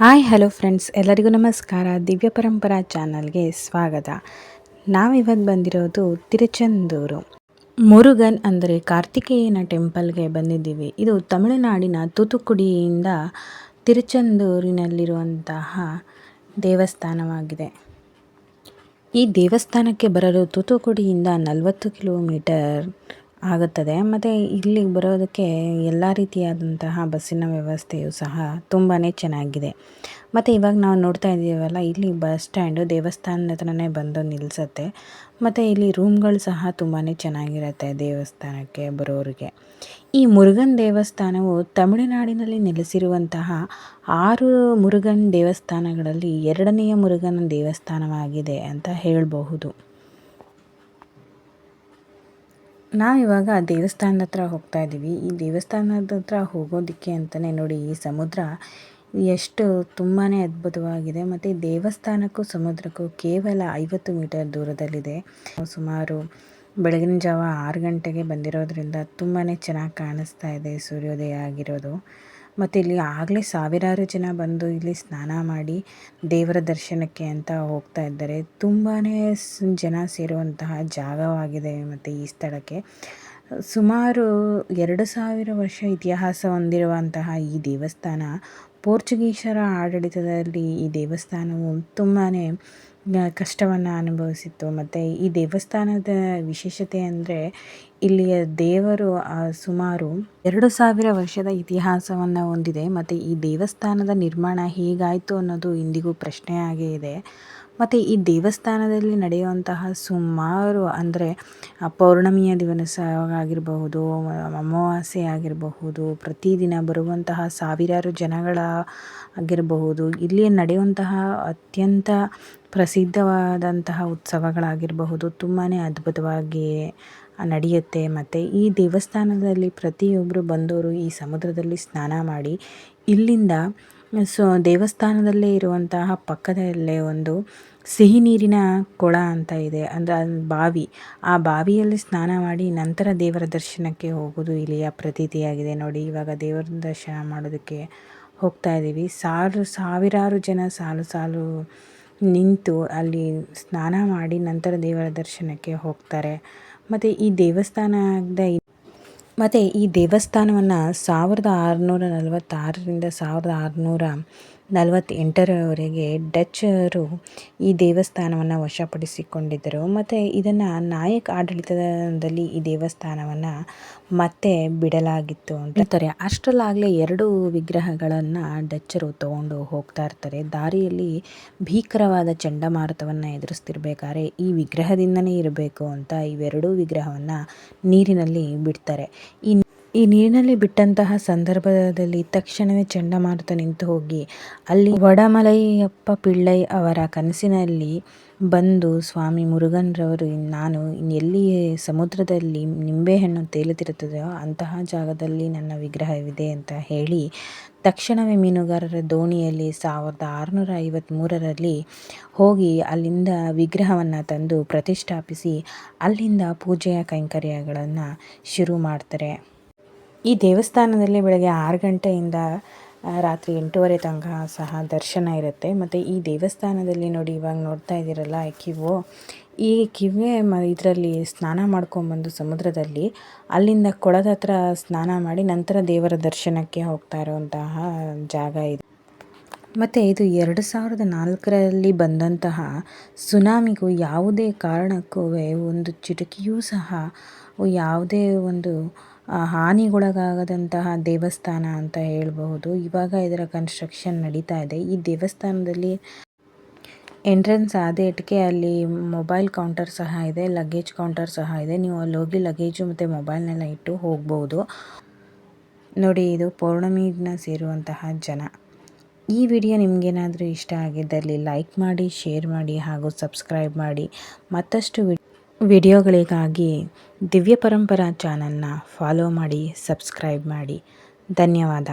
Hi, hello friends. ಎಲ್ಲರಿಗೂ ನಮಸ್ಕಾರ. ದಿವ್ಯ ಪರಂಪರಾ ಚಾನಲ್ಗೆ ಸ್ವಾಗತ. ನಾವಿವತ್ತು ಬಂದಿರೋದು ತಿರುಚೆಂದೂರು. ಮುರುಗನ್ ಅಂದರೆ ಕಾರ್ತಿಕೇಯನ ಟೆಂಪಲ್ಗೆ ಬಂದಿದ್ದೀವಿ. ಇದು ತಮಿಳುನಾಡಿನ ತೂತುಕುಡಿಯಿಂದ ತಿರುಚೆಂದೂರಿನಲ್ಲಿರುವಂತಹ ದೇವಸ್ಥಾನವಾಗಿದೆ. ಈ ದೇವಸ್ಥಾನಕ್ಕೆ ಬರಲು ತೂತುಕುಡಿಯಿಂದ ನಲವತ್ತು ಕಿಲೋಮೀಟರ್ ಆಗುತ್ತದೆ. ಮತ್ತು ಇಲ್ಲಿಗೆ ಬರೋದಕ್ಕೆ ಎಲ್ಲ ರೀತಿಯಾದಂತಹ ಬಸ್ಸಿನ ವ್ಯವಸ್ಥೆಯು ಸಹ ತುಂಬಾ ಚೆನ್ನಾಗಿದೆ. ಮತ್ತು ಇವಾಗ ನಾವು ನೋಡ್ತಾ ಇದ್ದೀವಲ್ಲ, ಇಲ್ಲಿ ಬಸ್ ಸ್ಟ್ಯಾಂಡು ದೇವಸ್ಥಾನದ ಹತ್ರನೇ ಬಂದು ನಿಲ್ಲಿಸುತ್ತೆ ಮತ್ತು ಇಲ್ಲಿ ರೂಮ್ಗಳು ಸಹ ತುಂಬಾ ಚೆನ್ನಾಗಿರುತ್ತೆ ದೇವಸ್ಥಾನಕ್ಕೆ ಬರೋರಿಗೆ. ಈ ಮುರುಗನ್ ದೇವಸ್ಥಾನವು ತಮಿಳುನಾಡಿನಲ್ಲಿ ನೆಲೆಸಿರುವಂತಹ ಆರು ಮುರುಗನ್ ದೇವಸ್ಥಾನಗಳಲ್ಲಿ ಎರಡನೆಯ ಮುರುಗನ ದೇವಸ್ಥಾನವಾಗಿದೆ ಅಂತ ಹೇಳಬಹುದು. ನಾವಿವಾಗ ದೇವಸ್ಥಾನದ ಹತ್ರ ಹೋಗ್ತಾ ಇದ್ದೀವಿ ಈ ದೇವಸ್ಥಾನದ ಹತ್ರ ಹೋಗೋದಕ್ಕೆ ಅಂತಲೇ ನೋಡಿ ಈ ಸಮುದ್ರ ಎಷ್ಟು ತುಂಬಾ ಅದ್ಭುತವಾಗಿದೆ. ಮತ್ತು ದೇವಸ್ಥಾನಕ್ಕೂ ಸಮುದ್ರಕ್ಕೂ ಕೇವಲ ಐವತ್ತು ಮೀಟರ್ ದೂರದಲ್ಲಿದೆ. ಸುಮಾರು ಬೆಳಗಿನ ಜಾವ ಆರು ಗಂಟೆಗೆ ಬಂದಿರೋದ್ರಿಂದ ತುಂಬಾ ಚೆನ್ನಾಗಿ ಕಾಣಿಸ್ತಾ ಇದೆ ಸೂರ್ಯೋದಯ ಆಗಿರೋದು. ಮತ್ತು ಇಲ್ಲಿ ಆಗಲೇ ಸಾವಿರಾರು ಜನ ಬಂದು ಇಲ್ಲಿ ಸ್ನಾನ ಮಾಡಿ ದೇವರ ದರ್ಶನಕ್ಕೆ ಅಂತ ಹೋಗ್ತಾ ಇದ್ದಾರೆ. ತುಂಬಾ ಜನ ಸೇರುವಂತಹ ಜಾಗವಾಗಿದೆ ಮತ್ತು ಈ ಸ್ಥಳಕ್ಕೆ. ಸುಮಾರು ಎರಡು ಸಾವಿರ ವರ್ಷ ಇತಿಹಾಸ ಹೊಂದಿರುವಂತಹ ಈ ದೇವಸ್ಥಾನ ಪೋರ್ಚುಗೀಸರ ಆಡಳಿತದಲ್ಲಿ ಈ ದೇವಸ್ಥಾನವು ತುಂಬಾ ಕಷ್ಟವನ್ನು ಅನುಭವಿಸಿತ್ತು. ಮತ್ತು ಈ ದೇವಸ್ಥಾನದ ವಿಶೇಷತೆ ಅಂದರೆ ಇಲ್ಲಿಯ ದೇವರು ಸುಮಾರು ಎರಡು ಸಾವಿರ ವರ್ಷದ ಇತಿಹಾಸವನ್ನು ಹೊಂದಿದೆ. ಮತ್ತು ಈ ದೇವಸ್ಥಾನದ ನಿರ್ಮಾಣ ಹೇಗಾಯಿತು ಅನ್ನೋದು ಇಂದಿಗೂ ಪ್ರಶ್ನೆಯಾಗೇ ಇದೆ. ಮತ್ತು ಈ ದೇವಸ್ಥಾನದಲ್ಲಿ ನಡೆಯುವಂತಹ ಸುಮಾರು ಅಂದರೆ ಪೌರ್ಣಮಿಯ ದಿವಸ ಆಗಿರಬಹುದು, ಅಮಾವಾಸ್ಯೆ ಆಗಿರಬಹುದು, ಪ್ರತಿದಿನ ಬರುವಂತಹ ಸಾವಿರಾರು ಜನಗಳ ಆಗಿರಬಹುದು ಇಲ್ಲಿ ನಡೆಯುವಂತಹ ಅತ್ಯಂತ ಪ್ರಸಿದ್ಧವಾದಂತಹ ಉತ್ಸವಗಳಾಗಿರಬಹುದು ತುಂಬಾ ಅದ್ಭುತವಾಗಿ ನಡೆಯುತ್ತೆ. ಮತ್ತು ಈ ದೇವಸ್ಥಾನದಲ್ಲಿ ಪ್ರತಿಯೊಬ್ಬರು ಬಂದವರು ಈ ಸಮುದ್ರದಲ್ಲಿ ಸ್ನಾನ ಮಾಡಿ ಇಲ್ಲಿಂದ ಸೊ ದೇವಸ್ಥಾನದಲ್ಲೇ ಇರುವಂತಹ ಪಕ್ಕದಲ್ಲೇ ಒಂದು ಸಿಹಿ ನೀರಿನ ಕೊಳ ಅಂತ ಇದೆ. ಅಂದರೆ ಬಾವಿ. ಆ ಬಾವಿಯಲ್ಲಿ ಸ್ನಾನ ಮಾಡಿ ನಂತರ ದೇವರ ದರ್ಶನಕ್ಕೆ ಹೋಗೋದು ಇಲ್ಲಿಯ ಪ್ರತೀತಿಯಾಗಿದೆ. ನೋಡಿ, ಇವಾಗ ದೇವರ ದರ್ಶನ ಮಾಡೋದಕ್ಕೆ ಹೋಗ್ತಾ ಇದ್ದೀವಿ. ಸಾರು, ಸಾವಿರಾರು ಜನ ಸಾಲು ಸಾಲು ನಿಂತು ಅಲ್ಲಿ ಸ್ನಾನ ಮಾಡಿ ನಂತರ ದೇವರ ದರ್ಶನಕ್ಕೆ ಹೋಗ್ತಾರೆ. ಮತ್ತು ಈ ದೇವಸ್ಥಾನದ ಮತ್ತು ಈ ದೇವಸ್ಥಾನವನ್ನು ಸಾವಿರದ ಆರುನೂರ ನಲವತ್ತಾರರಿಂದ ಸಾವಿರದ ಆರುನೂರ ನಲವತ್ತೆಂಟರವರೆಗೆ ಡಚ್ಚರು ಈ ದೇವಸ್ಥಾನವನ್ನು ವಶಪಡಿಸಿಕೊಂಡಿದ್ದರು. ಮತ್ತು ಇದನ್ನು ನಾಯಕ್ ಆಡಳಿತದಲ್ಲಿ ಈ ದೇವಸ್ಥಾನವನ್ನು ಮತ್ತೆ ಬಿಡಲಾಗಿತ್ತು ಅಂತ ಹೇಳ್ತಾರೆ. ಅಷ್ಟರಲ್ಲಾಗಲೇ ಎರಡು ವಿಗ್ರಹಗಳನ್ನು ಡಚ್ಚರು ತಗೊಂಡು ಹೋಗ್ತಾ ಇರ್ತಾರೆ. ದಾರಿಯಲ್ಲಿ ಭೀಕರವಾದ ಚಂಡಮಾರುತವನ್ನು ಎದುರಿಸ್ತಿರ್ಬೇಕಾದ್ರೆ ಈ ವಿಗ್ರಹದಿಂದನೇ ಇರಬೇಕು ಅಂತ ಇವೆರಡೂ ವಿಗ್ರಹವನ್ನು ನೀರಿನಲ್ಲಿ ಬಿಡ್ತಾರೆ. ಈ ಈ ನೀರಿನಲ್ಲಿ ಬಿಟ್ಟಂತಹ ಸಂದರ್ಭದಲ್ಲಿ ತಕ್ಷಣವೇ ಚಂಡಮಾರುತ ನಿಂತು ಹೋಗಿ, ಅಲ್ಲಿ ವಡಮಲೈಯಪ್ಪ ಪಿಳ್ಳೈ ಅವರ ಕನಸಿನಲ್ಲಿ ಬಂದು ಸ್ವಾಮಿ ಮುರುಗನ್ರವರು ನಾನು ಎಲ್ಲಿ ಸಮುದ್ರದಲ್ಲಿ ನಿಂಬೆಹಣ್ಣು ತೇಲುತ್ತಿರುತ್ತದೆಯೋ ಅಂತಹ ಜಾಗದಲ್ಲಿ ನನ್ನ ವಿಗ್ರಹವಿದೆ ಅಂತ ಹೇಳಿ, ತಕ್ಷಣವೇ ಮೀನುಗಾರರ ದೋಣಿಯಲ್ಲಿ ಸಾವಿರದ ಆರುನೂರ ಐವತ್ತ್ಮೂರರಲ್ಲಿ ಹೋಗಿ ಅಲ್ಲಿಂದ ವಿಗ್ರಹವನ್ನು ತಂದು ಪ್ರತಿಷ್ಠಾಪಿಸಿ, ಅಲ್ಲಿಂದ ಪೂಜೆಯ ಕೈಂಕರ್ಯಗಳನ್ನು ಶುರು ಮಾಡ್ತಾರೆ. ಈ ದೇವಸ್ಥಾನದಲ್ಲಿ ಬೆಳಗ್ಗೆ ಆರು ಗಂಟೆಯಿಂದ ರಾತ್ರಿ ಎಂಟೂವರೆ ತನಕ ಸಹ ದರ್ಶನ ಇರುತ್ತೆ. ಮತ್ತು ಈ ದೇವಸ್ಥಾನದಲ್ಲಿ ನೋಡಿ ಇವಾಗ ನೋಡ್ತಾ ಇದ್ದೀರಲ್ಲ ಕಿವು ಈ ಕಿವೆ ಮ, ಇದರಲ್ಲಿ ಸ್ನಾನ ಮಾಡ್ಕೊಂಬಂದು ಸಮುದ್ರದಲ್ಲಿ ಅಲ್ಲಿಂದ ಕೊಳದ ಹತ್ರ ಸ್ನಾನ ಮಾಡಿ ನಂತರ ದೇವರ ದರ್ಶನಕ್ಕೆ ಹೋಗ್ತಾ ಇರುವಂತಹ ಜಾಗ ಇದು. ಮತ್ತು ಇದು ಎರಡು ಸಾವಿರದ ನಾಲ್ಕರಲ್ಲಿ ಬಂದಂತಹ ಸುನಾಮಿಗೂ ಯಾವುದೇ ಕಾರಣಕ್ಕೂ ಒಂದು ಚಿಟಕಿಯೂ ಸಹ ಯಾವುದೇ ಒಂದು ಹಾನಿಗೊಳಗಾಗದಂತಹ ದೇವಸ್ಥಾನ ಅಂತ ಹೇಳಬಹುದು. ಇವಾಗ ಇದರ ಕನ್ಸ್ಟ್ರಕ್ಷನ್ ನಡೀತಾ ಇದೆ. ಈ ದೇವಸ್ಥಾನದಲ್ಲಿ ಎಂಟ್ರೆನ್ಸ್ ಇಟ್ಕೆ ಅಲ್ಲಿ ಮೊಬೈಲ್ ಕೌಂಟರ್ ಸಹ ಇದೆ ಲಗೇಜ್ ಕೌಂಟರ್ ಸಹ ಇದೆ. ನೀವು ಅಲ್ಲಿ ಹೋಗಿ ಲಗೇಜು ಮತ್ತು ಮೊಬೈಲ್ನೆಲ್ಲ ಇಟ್ಟು ಹೋಗ್ಬೋದು. ನೋಡಿ, ಇದು ಪೌರ್ಣಮಿನ ಸೇರುವಂತಹ ಜನ. ಈ ವಿಡಿಯೋ ನಿಮಗೇನಾದರೂ ಇಷ್ಟ ಆಗಿದ್ದಲ್ಲಿ ಲೈಕ್ ಮಾಡಿ ಶೇರ್ ಮಾಡಿ ಹಾಗೂ ಸಬ್ಸ್ಕ್ರೈಬ್ ಮಾಡಿ. ಮತ್ತಷ್ಟು ವಿಡಿಯೋಗಳಿಗಾಗಿ ದಿವ್ಯ ಪರಂಪರಾ ಚಾನಲ್ನ ಫಾಲೋ ಮಾಡಿ ಸಬ್ಸ್ಕ್ರೈಬ್ ಮಾಡಿ. ಧನ್ಯವಾದ.